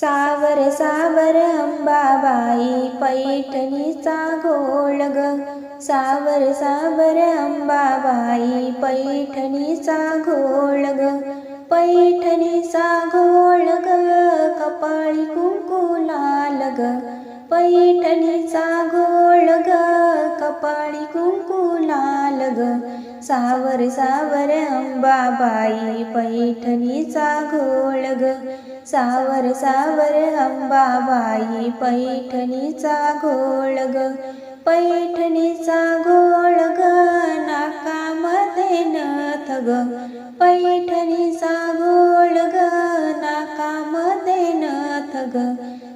सावर सावर अंबाबाई पैठणीचा घोळ ग सावर सावर अंबाबाई पैठणीचा घोळ ग पैठणीचा घोळ ग कपाळी कुंकू लाल ग सावर सावर अंबाबाई पैठणीचा घोळ ग सावर सावर अंबाबाई पैठणीचा घोळ ग पैठणीचा घोळ ग नाकामध्ये नथ ग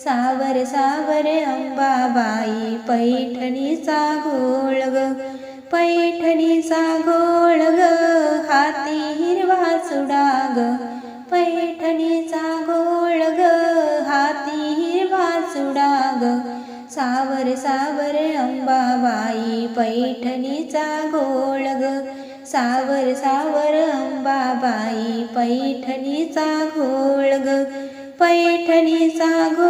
सावर सावर अंबाबाई पैठणीचा घोळ ग पैठणीचा घोळ ग हाती हिरवा चुडा ग पैठणीचा घोळ ग हाती हिरवा चुडा ग सावर सावर अंबाबाई पैठणीचा घोळ ग सावर सावर अंबाबाई पैठणीचा घोळ ग पैठणीचा घोळ